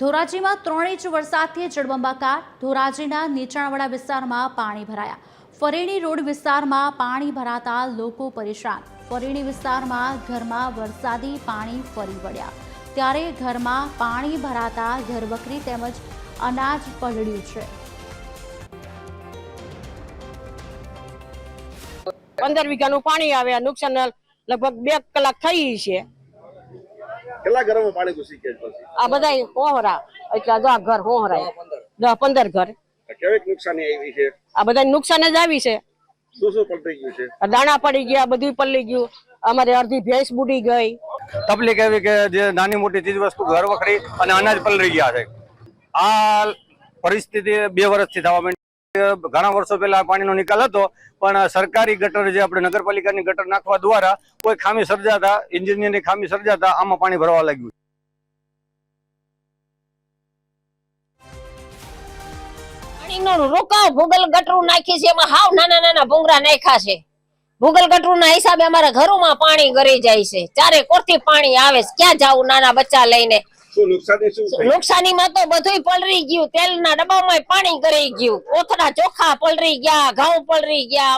ધોરાજીમાં ત્રણ ઇંચ વરસાદથી જળબંબાકાર ધોરાજીના નીચાણવાળા વિસ્તારમાં પાણી ભરાયા. ફરેણી રોડ વિસ્તારમાં પાણી ભરાતા લોકો પરેશાન. ફરેણી વિસ્તારમાં ઘરમાં વરસાદી પાણી ફરી વળ્યા. ત્યારે ઘરમાં પાણી ભરાતા ઘરવકરી તેમજ અનાજ પલળ્યું છે. પંદર વીઘાનું પાણી આવ્યા નુકસાન લગભગ બે કલાક થઈ છે. કેટલા ઘરોમાં પાણી ઘૂસી ગયા પછી. આ બધા હોહરા એટલે જો આ ઘર હોહરા દસ પંદર. ઘર. કેવી નુકસાની આવી છે? આ બધા નુકસાન જ આવી છે. શું શું પલટી ગયું છે? દાણા પડી ગયા બધું પલ્લી ગયું. અમારે અડધી ભેંસ બુડી ગઈ. તકલીફ એવી કે જે નાની મોટી ચીજ વસ્તુ ઘર વખરી અને અનાજ પલળી ગયા છે. આ પરિસ્થિતિ બે વર્ષથી થવા માંડી ઘણા વર્ષો પહેલા પાણીનો નિકાલ હતો, પણ સરકારી ગટર જે આપણે નગરપાલિકાની ગટર નાખવા દ્વારા કોઈ ખામી સર્જાતા, એન્જિનિયરની ખામી સર્જાતા, આમાં પાણી ભરવા લાગ્યું. ભૂગલ ગટરું નાખી છે, એમાં હાવ નાના નાના ભૂંગરા નાખ્યા છે. ભૂગલ ગટરું ના હિસાબે અમારા ઘરોમાં પાણી ગરી જાય છે. ચારે કોરથી પાણી આવે છે, ક્યાં જવું નાના બચ્ચા લઈને? શું નુકસાની શું નુકસાનીમાં તો બધુંય પલરી ગયું. તેલના ડબ્બામાં પાણી કરી ગયું. ઓથડા ચોખા પલરી ગયા, ઘઉં પલરી ગયા.